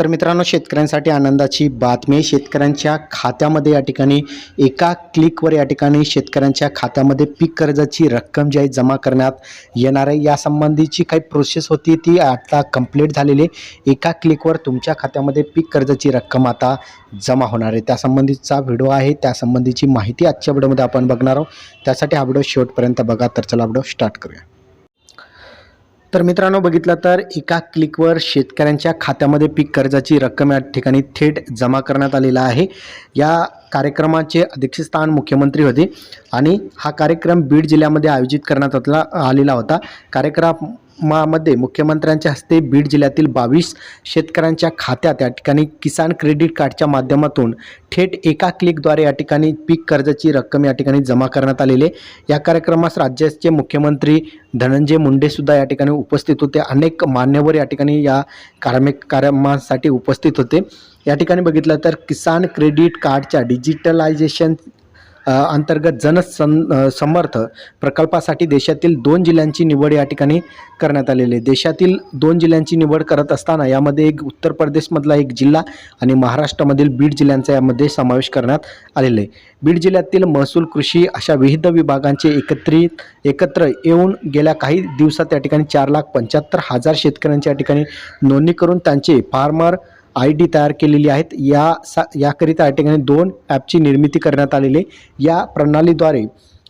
तर मित्रांनो शेतकऱ्यांसाठी आनंदाची बातमी शेतकऱ्यांच्या खात्यामध्ये या ठिकाणी एका क्लिकवर या ठिकाणी शेतकऱ्यांच्या खात्यामध्ये पीक कर्जाची रक्कम जी आहे जमा करण्यात येणार आहे. यासंबंधीची काही प्रोसेस होती ती आता कंप्लीट झालेली आहे. एका क्लिकवर तुमच्या खात्यामध्ये पीक कर्जाची रक्कम आता जमा होणार आहे. त्यासंबंधीचा व्हिडिओ आहे त्यासंबंधीची माहिती आजच्या व्हिडिओमध्ये आपण बघणार आहोत. त्यासाठी हा व्हिडिओ शेवटपर्यंत बघा. तर चला व्हिडिओ स्टार्ट करूया. तर मित्रांनो बघितलं तर एका क्लिकवर शेतकऱ्यांच्या खात्यामध्ये पीक कर्जाची रक्कम या ठिकाणी थेट जमा करण्यात आलेला आहे. या कार्यक्रमाचे अध्यक्षस्थान मुख्यमंत्री होते आणि हा कार्यक्रम बीड जिल्ह्यामध्ये आयोजित करण्यात आला आलेला होता. कार्यक्रम मध्ये मुख्यमंत्र्यांच्या हस्ते बीड जिल्ह्यातील बावीस शेतकऱ्यांच्या खात्यात या ठिकाणी किसान क्रेडिट कार्डच्या माध्यमातून थेट एका क्लिकद्वारे या ठिकाणी पीक कर्जाची रक्कम या ठिकाणी जमा करण्यात आलेली आहे. या कार्यक्रमास राज्याचे मुख्यमंत्री धनंजय मुंडेसुद्धा या ठिकाणी उपस्थित होते. अनेक मान्यवर या ठिकाणी या कार्मिक कार्यक्रमासाठी उपस्थित होते. या ठिकाणी बघितलं तर किसान क्रेडिट कार्डच्या डिजिटलायझेशन अंतर्गत जनसं समर्थ प्रकल्पासाठी देशातील दोन जिल्ह्यांची निवड या ठिकाणी करण्यात आलेली आहे. देशातील दोन जिल्ह्यांची निवड करत असताना यामध्ये एक उत्तर प्रदेशमधला एक जिल्हा आणि महाराष्ट्रामधील बीड जिल्ह्यांचा यामध्ये समावेश करण्यात आलेला आहे. बीड जिल्ह्यातील महसूल कृषी अशा विविध विभागांचे एकत्रित एकत्र येऊन गेल्या काही दिवसात या ठिकाणी चार लाख पंच्याहत्तर हजार शेतकऱ्यांच्या या ठिकाणी नोंदणी करून त्यांचे फार्मर आय डी तयार केलेली आहेत. या सा याकरिता या ठिकाणी दोन ॲपची निर्मिती करण्यात आलेली आहे. या प्रणालीद्वारे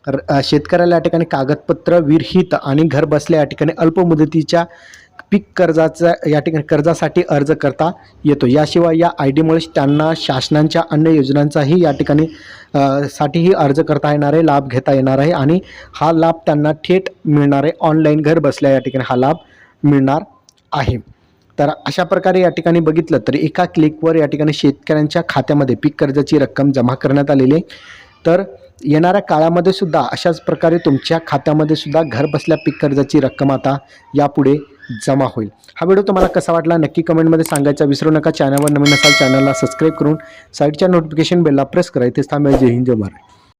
र- शेतकऱ्याला या ठिकाणी कागदपत्र विरहित आणि घर बसल्या या ठिकाणी अल्पमुदतीच्या पीक कर्जाचा या ठिकाणी कर्जासाठी अर्ज करता येतो. याशिवाय या आय डीमुळे त्यांना शासनांच्या अन्य योजनांचाही या ठिकाणी साठीही अर्ज करता येणार आहे लाभ घेता येणार आहे आणि हा लाभ त्यांना थेट मिळणार आहे. ऑनलाईन घर बसल्या या ठिकाणी हा लाभ मिळणार आहे. तर अशा प्रकारे या ठिकाणी बघितलं तर एका क्लिकवर या ठिकाणी शेतकऱ्यांच्या खात्यामध्ये पीक कर्जाची रक्कम जमा करण्यात आलेली आहे. तर येणाऱ्या काळामध्ये सुद्धा अशाच प्रकारे तुमच्या खात्यामध्ये सुद्धा घर बसल्या पीक कर्जाची रक्कम आता यापुढे जमा होईल. हा व्हिडिओ तुम्हाला कसा वाटला नक्की कमेंटमध्ये सांगायचा. विसरू नका. चॅनलवर नवीन असाल चॅनलला सबस्क्राईब करून साईडच्या नोटिफिकेशन बेलला प्रेस करा. इथेच थांबेल. जय हिंद जय महाराज